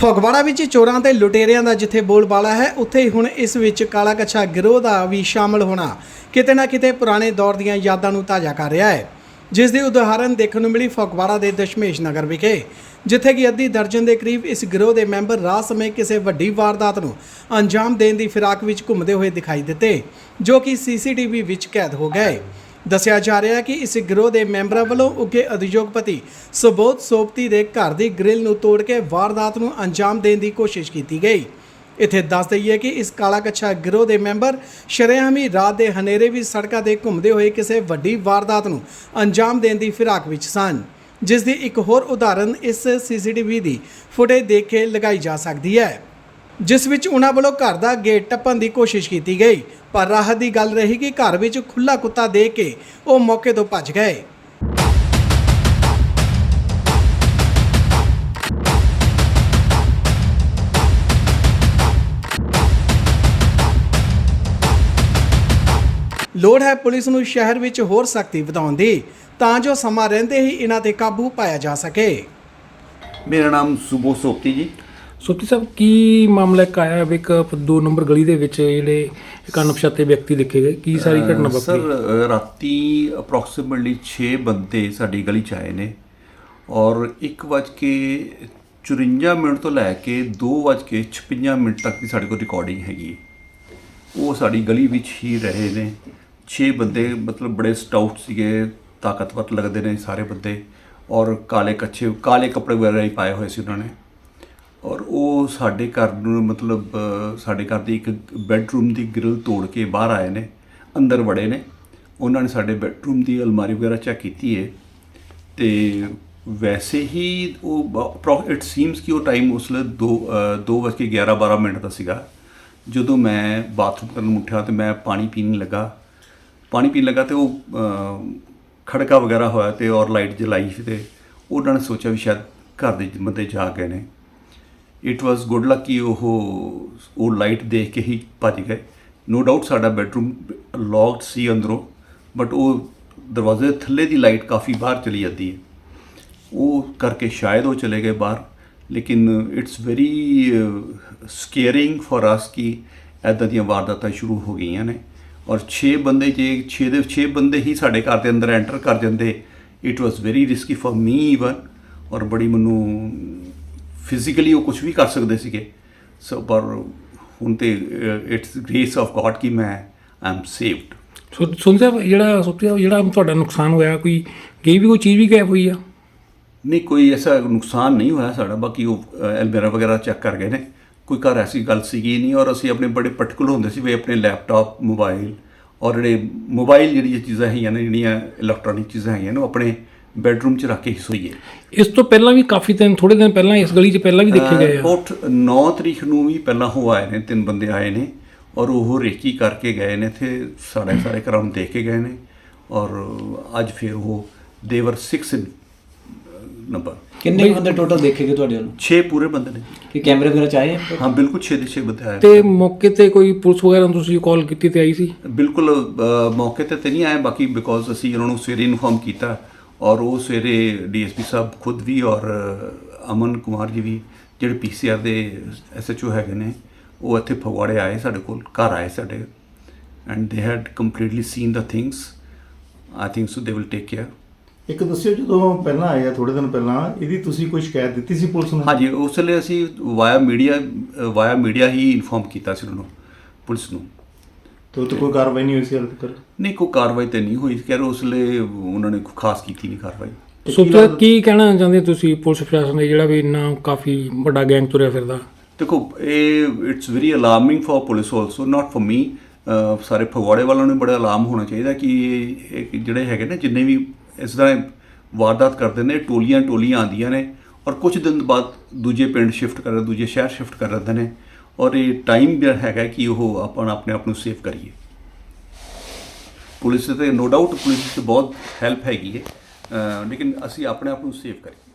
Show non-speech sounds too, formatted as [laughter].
ਫਗਵਾੜਾ ਵਿੱਚ ਚੋਰਾਂ ਤੇ ਲੁਟੇਰਿਆਂ ਦਾ ਜਿੱਥੇ ਬੋਲਬਾਲਾ ਹੈ, ਉੱਥੇ ਹੀ ਹੁਣ ਇਸ ਵਿੱਚ ਕਾਲਾ ਕੱਛਾ ਗਿਰੋਹ ਦਾ ਵੀ ਸ਼ਾਮਲ ਹੋਣਾ ਕਿਤੇ ਨਾ ਕਿਤੇ ਪੁਰਾਣੇ ਦੌਰ ਦੀਆਂ ਯਾਦਾਂ ਨੂੰ ਤਾਜ਼ਾ ਕਰ ਰਿਹਾ ਹੈ। ਜਿਸ ਦੀ ਉਦਾਹਰਨ ਦੇਖਣ ਨੂੰ ਮਿਲੀ ਫਗਵਾੜਾ ਦੇ ਦਸ਼ਮੇਸ਼ ਨਗਰ ਵਿਖੇ, ਜਿੱਥੇ ਕਿ ਅੱਧੀ ਦਰਜਨ ਦੇ ਕਰੀਬ ਇਸ ਗਿਰੋਹ ਦੇ ਮੈਂਬਰ ਰਾਤ ਸਮੇਂ ਕਿਸੇ ਵੱਡੀ ਵਾਰਦਾਤ ਨੂੰ ਅੰਜਾਮ ਦੇਣ ਦੀ ਫਿਰਾਕ ਵਿੱਚ ਘੁੰਮਦੇ ਹੋਏ ਦਿਖਾਈ ਦਿੱਤੇ, ਜੋ ਕਿ ਸੀਸੀਟੀਵੀ ਵਿੱਚ ਕੈਦ ਹੋ ਗਏ। ਦੱਸਿਆ ਜਾ ਰਿਹਾ ਹੈ ਕਿ ਇਸ ਗਿਰੋਹ ਦੇ ਮੈਂਬਰਾਂ ਵੱਲੋਂ ਉੱਗੇ ਉਦਯੋਗਪਤੀ ਸੁਬੋਧ ਸੋਪਤੀ ਦੇ ਘਰ ਦੀ ਗ੍ਰਿਲ ਨੂੰ ਤੋੜ ਕੇ ਵਾਰਦਾਤ ਨੂੰ ਅੰਜਾਮ ਦੇਣ ਦੀ ਕੋਸ਼ਿਸ਼ ਕੀਤੀ ਗਈ। ਇੱਥੇ ਦੱਸ ਦਈਏ ਕਿ ਇਸ ਕਾਲਾ ਕੱਛਾ ਗਿਰੋਹ ਦੇ ਮੈਂਬਰ ਸ਼ਰੇਆਮੀ ਰਾਤ ਦੇ ਹਨੇਰੇ ਵੀ ਸੜਕਾਂ ਤੇ ਘੁੰਮਦੇ ਹੋਏ ਕਿਸੇ ਵੱਡੀ ਵਾਰਦਾਤ ਨੂੰ ਅੰਜਾਮ ਦੇਣ ਦੀ ਫਿਰਾਕ ਵਿੱਚ ਸਨ, ਜਿਸ ਦੀ ਇੱਕ ਹੋਰ ਉਦਾਹਰਨ ਇਸ ਸੀਸੀਟੀਵੀ ਦੀ ਫੁਟੇਜ ਦੇਖ ਕੇ ਲਗਾਈ ਜਾ ਸਕਦੀ ਹੈ। ਜਿਸ ਵਿੱਚ ਉਹਨਾਂ ਵੱਲੋਂ ਘਰ ਦਾ ਗੇਟ ਟੱਪਣ ਦੀ ਕੋਸ਼ਿਸ਼ ਕੀਤੀ ਗਈ। ਪਰ ਰਾਹਤ ਦੀ ਗੱਲ ਰਹੀ ਕਿ ਘਰ ਵਿੱਚ ਖੁੱਲਾ ਕੁੱਤਾ ਦੇ ਕੇ ਉਹ ਮੌਕੇ ਤੋਂ ਭੱਜ ਗਏ। ਲੋੜ ਹੈ ਪੁਲਿਸ ਨੂੰ ਸ਼ਹਿਰ ਵਿੱਚ ਹੋਰ ਸਖਤੀ ਵਧਾਉਣ ਦੀ, ਤਾਂ ਜੋ ਸਮਾਂ ਰਹਿੰਦੇ ਹੀ ਇਹਨਾਂ ਤੇ ਕਾਬੂ ਪਾਇਆ ਜਾ ਸਕੇ। ਮੇਰਾ ਨਾਮ ਸੁਬੋ ਸੋਪਤੀ ਜੀ। ਸੁਪਤੀ ਸਾਹਿਬ ਕੀ ਮਾਮਲਾ ਇੱਕ ਆਇਆ ਵੀ ਇੱਕ ਦੋ ਨੰਬਰ ਗਲੀ ਦੇ ਵਿੱਚ ਜਿਹੜੇ ਇੱਕ ਅਣਪਛਾਤੇ ਵਿਅਕਤੀ ਦੇਖੇ ਗਏ? ਕੀ ਸਾਰੀ ਘਟਨਾ ਸਰ ਵਾਪਰੀ? ਅ, ਰਾਤੀ ਅਪਰੋਕਸੀਮੇਟਲੀ 6 ਬੰਦੇ ਸਾਡੀ ਗਲੀ ਚ ਆਏ ਨੇ ਔਰ 1:54 ਮਿੰਟ ਤੋਂ ਲੈ ਕੇ 2:56 ਮਿੰਟ ਤੱਕ ਦੀ ਸਾਡੇ ਕੋਲ ਰਿਕਾਰਡਿੰਗ ਹੈਗੀ। ਉਹ ਸਾਡੀ ਗਲੀ ਵਿੱਚ ਹੀ ਰਹੇ ਨੇ। 6 ਬੰਦੇ ਮਤਲਬ ਬੜੇ ਸਟਾਊਟ ਸੀਗੇ ਤਾਕਤਵਰ ਲੱਗਦੇ ਨੇ ਸਾਰੇ ਬੰਦੇ ਔਰ ਕਾਲੇ ਕੱਛੇ ਕਾਲੇ ਕੱਪੜੇ ਵਗੈਰਾ ਹੀ ਪਾਏ ਹੋਏ ਸੀ ਉਹਨਾਂ ਨੇ। ਉਹ ਸਾਡੇ ਘਰ ਨੂੰ ਮਤਲਬ, ਸਾਡੇ ਘਰ ਦੀ ਇੱਕ ਬੈੱਡਰੂਮ ਦੀ ਗ੍ਰਿਲ ਤੋੜ ਕੇ ਬਾਹਰ ਆਏ ਨੇ, ਅੰਦਰ ਵੜੇ ਨੇ। ਉਹਨਾਂ ਨੇ ਸਾਡੇ ਬੈੱਡਰੂਮ ਦੀ ਅਲਮਾਰੀ ਵਗੈਰਾ ਚੈੱਕ ਕੀਤੀ ਹੈ ਤੇ ਵੈਸੇ ਹੀ ਉਹ ਇਟ ਸੀਮਸ ਕਿ ਉਹ ਟਾਈਮ ਉਸ ਵੇਲੇ 2 2:11 12 ਮਿੰਟ ਦਾ ਸੀਗਾ। ਜਦੋਂ ਮੈਂ ਬਾਥਰੂਮ ਕਰਨ ਨੂੰ ਉੱਠਿਆ ਤੇ ਮੈਂ ਪਾਣੀ ਪੀਣ ਲੱਗਾ। ਪਾਣੀ ਪੀਣ ਲੱਗਾ ਤੇ ਉਹ ਖੜਕਾ ਵਗੈਰਾ ਹੋਇਆ ਤੇ ਔਰ ਲਾਈਟ ਜਲਾਈ ਤੇ ਉਹਨਾਂ ਨੇ ਸੋਚਿਆ ਵੀ ਸ਼ਾਇਦ ਘਰ ਦੇ ਬੰਦੇ ਜਾ ਗਏ ਨੇ। ਇਟ ਵਾਸ ਗੁੱਡ ਲੱਕ ਕਿ ਉਹ ਉਹ ਲਾਈਟ ਦੇਖ ਕੇ ਹੀ ਭੱਜ ਗਏ ਨੋ ਡਾਊਟ ਸਾਡਾ ਬੈਡਰੂਮ ਲੌਕਡ ਸੀ ਅੰਦਰੋਂ ਬਟ ਉਹ ਦਰਵਾਜ਼ੇ ਦੇ ਥੱਲੇ ਦੀ ਲਾਈਟ ਕਾਫੀ ਬਾਹਰ ਚਲੀ ਜਾਂਦੀ ਹੈ ਉਹ ਕਰਕੇ ਸ਼ਾਇਦ ਉਹ ਚਲੇ ਗਏ ਬਾਹਰ ਲੇਕਿਨ it's very scaring for us ਕਿ ਐਦਾਂ ਦੀਆਂ ਵਾਰਦਾਤਾਂ ਸ਼ੁਰੂ ਹੋ ਗਈਆਂ ਨੇ ਔਰ 6 ਬੰਦੇ ਜੇ 6 ਦੇ 6 ਬੰਦੇ ਹੀ ਸਾਡੇ ਘਰ ਦੇ ਅੰਦਰ ਐਂਟਰ ਕਰ ਜਾਂਦੇ it was very risky for me even ਔਰ ਬੜੀ ਮੈਨੂੰ ਫਿਜ਼ੀਕਲੀ ਉਹ ਕੁਝ ਵੀ ਕਰ ਸਕਦੇ ਸੀਗੇ। ਸੋ ਪਰ ਹੁਣ ਤੇ ਇਟਸ ਗ੍ਰੇਸ ਆਫ ਗॉड ਕਿ ਮੈਂ ਆਈ ਐਮ ਸੇਵਡ ਸੁਣ ਸਾਹਿਬ ਜਿਹੜਾ ਸਾਹਿਬ ਜਿਹੜਾ ਤੁਹਾਡਾ ਨੁਕਸਾਨ ਹੋਇਆ ਕੋਈ ਗਈ ਵੀ ਕੋਈ ਚੀਜ਼ ਵੀ ਗਾਇਬ ਹੋਈ ਆ? ਨਹੀਂ ਕੋਈ ਐਸਾ ਨੁਕਸਾਨ ਨਹੀਂ ਹੋਇਆ ਸਾਡਾ ਬਾਕੀ ਉਹ ਐਲਮੇਰਾ ਵਗੈਰਾ ਚੈੱਕ ਕਰ ਗਏ ਨੇ। ਕੋਈ ਘਰ ਐਸੀ ਗੱਲ ਸੀਗੀ ਨਹੀਂ ਔਰ ਅਸੀਂ ਆਪਣੇ ਬੜੇ ਪਾਰਟਿਕੂਲਰ ਹੁੰਦੇ ਸੀ ਵੀ ਆਪਣੇ ਲੈਪਟਾਪ ਮੋਬਾਈਲ ਔਰ ਜਿਹੜੇ ਮੋਬਾਈਲ ਜਿਹੜੀਆਂ ਚੀਜ਼ਾਂ ਹੈਗੀਆਂ ਨੇ ਜਿਹੜੀਆਂ ਇਲੈਕਟ੍ਰੋਨਿਕ ਚੀਜ਼ਾਂ ਹੈਗੀਆਂ ਨੇ ਉਹ ਆਪਣੇ ਬੈੱਡਰੂਮ 'ਚ ਰੱਖ ਕੇ ਹੀ ਸੋਈਏ। ਇਸ ਤੋਂ ਪਹਿਲਾਂ ਵੀ ਕਾਫੀ ਦਿਨ ਥੋੜੇ ਦਿਨ ਪਹਿਲਾਂ ਇਸ ਗਲੀ 'ਚ ਪਹਿਲਾਂ ਵੀ ਦੇਖੇ ਗਏ ਆ। ਕੋਟ 9 ਤਰੀਕ ਨੂੰ ਵੀ ਪਹਿਲਾਂ ਉਹ ਆਏ ਨੇ ਤਿੰਨ ਬੰਦੇ ਆਏ ਨੇ ਔਰ ਉਹ ਰੇਕੀ ਕਰਕੇ ਗਏ ਨੇ ਤੇ ਸਾਡੇ [coughs] ਸਾਰੇ ਘਰਾਂ ਨੂੰ ਦੇਖ ਕੇ ਗਏ ਨੇ ਔਰ ਅੱਜ ਫਿਰ ਉਹ ਦੇਵਰ 6 ਨੰਬਰ ਕਿੰਨੇ ਬੰਦੇ ਟੋਟਲ ਦੇਖੇਗੇ ਤੁਹਾਡੇ ਵੱਲੋਂ? 6 ਪੂਰੇ ਬੰਦੇ ਨੇ। ਕਿ ਕੈਮਰੇ ਵਗੈਰਾ ਚਾਹੇ ਹਾਂ ਬਿਲਕੁਲ 6 ਦੇ 6 ਬੰਦੇ ਆਏ ਤੇ ਮੌਕੇ ਤੇ ਕੋਈ ਪੁਲਿਸ ਵਗੈਰਾ ਨੂੰ ਤੁਸੀਂ ਕਾਲ ਕੀਤੀ ਤੇ ਆਈ ਸੀ? ਬਿਲਕੁਲ ਮੌਕੇ ਤੇ ਤੇ ਨਹੀਂ ਆਏ ਬਾਕੀ ਬਿਕੋਜ਼ ਅਸੀਂ ਉਹਨਾਂ ਨੂੰ ਸਵੇਰੇ ਇਨਫੋਰਮ ਕੀਤਾ। ਔਰ ਉਹ ਸਵੇਰੇ ਡੀਐਸਪੀ ਸਾਹਿਬ ਖੁਦ ਵੀ ਔਰ ਅਮਨ ਕੁਮਾਰ ਜੀ ਵੀ ਜਿਹੜੇ ਪੀਸੀਆਰ ਦੇ ਐਸਐਚਓ ਹੈਗੇ ਨੇ ਉਹ ਇੱਥੇ ਫਗਵਾੜੇ ਆਏ ਸਾਡੇ ਕੋਲ ਘਰ ਆਏ ਸਾਡੇ। And they had completely seen the things I think so they will take care ਇੱਕ ਦੱਸਿਓ ਜਦੋਂ ਪਹਿਲਾਂ ਆਏ ਆ ਥੋੜੇ ਦਿਨ ਪਹਿਲਾਂ ਇਹਦੀ ਤੁਸੀਂ ਕੋਈ ਸ਼ਿਕਾਇਤ ਦਿੱਤੀ ਸੀ ਪੁਲਿਸ ਨੂੰ? ਹਾਂਜੀ ਉਸ ਵੇਲੇ ਅਸੀਂ ਵਾਇਆ ਮੀਡੀਆ ਵਾਇਆ ਮੀਡੀਆ ਹੀ ਇਨਫੋਰਮ ਕੀਤਾ ਸੀ ਉਹਨਾਂ ਨੂੰ ਪੁਲਿਸ ਨੂੰ। ਤੇ ਤੇ ਕੋਈ ਕਾਰਵਾਈ ਨਹੀਂ ਹੋਈ ਸੀ ਹਾਲੇ ਤੱਕ? ਨਹੀਂ ਕੋਈ ਕਾਰਵਾਈ ਤੇ ਨਹੀਂ ਹੋਈ। ਖੈਰ ਉਸ ਵੇਲੇ ਉਹਨਾਂ ਨੇ ਕੋਈ ਖਾਸ ਕੀਤੀ ਨਹੀਂ ਕਾਰਵਾਈ। ਸੁਪਤੀ ਸਾਹਿਬ ਕੀ ਕਹਿਣਾ ਚਾਹੁੰਦੇ ਤੁਸੀਂ ਪੁਲਿਸ ਪ੍ਰਸ਼ਾਸਨ ਦੇ ਜਿਹੜਾ ਵੀ ਇੰਨਾ ਕਾਫੀ ਵੱਡਾ ਗੈਂਗ ਤੁਰਿਆ ਫਿਰਦਾ? ਦੇਖੋ ਇਹ it's very alarming for police also not for me ਸਾਰੇ ਫਗਵਾੜੇ ਵਾਲਿਆਂ ਨੂੰ ਬੜਾ ਅਲਾਰਮ ਹੋਣਾ ਚਾਹੀਦਾ ਕਿ ਇਹ ਜਿਹੜੇ ਹੈਗੇ ਨੇ ਜਿੰਨੇ ਵੀ ਇਸ ਤਰ੍ਹਾਂ ਵਾਰਦਾਤ ਕਰਦੇ ਨੇ ਟੋਲੀਆਂ ਟੋਲੀਆਂ ਆਉਂਦੀਆਂ ਨੇ ਔਰ ਕੁਝ ਦਿਨ ਬਾਅਦ ਦੂਜੇ ਪਿੰਡ ਸ਼ਿਫਟ ਕਰ ਦੂਜੇ ਸ਼ਹਿਰ ਸ਼ਿਫਟ ਕਰ ਦਿੰਦੇ ਨੇ। ਔਰ ਇਹ ਟਾਈਮ ਜਿਹੜਾ ਹੈਗਾ ਕਿ ਉਹ ਆਪਾਂ ਆਪਣੇ ਆਪ ਨੂੰ ਸੇਵ ਕਰੀਏ। ਪੁਲਿਸ ਤੇ ਨੋ ਡਾਊਟ ਪੁਲਿਸ ਦੀ ਬਹੁਤ ਹੈਲਪ ਹੈਗੀ ਹੈ। ਲੇਕਿਨ ਅਸੀਂ ਆਪਣੇ ਆਪ ਨੂੰ ਸੇਵ ਕਰੀਏ।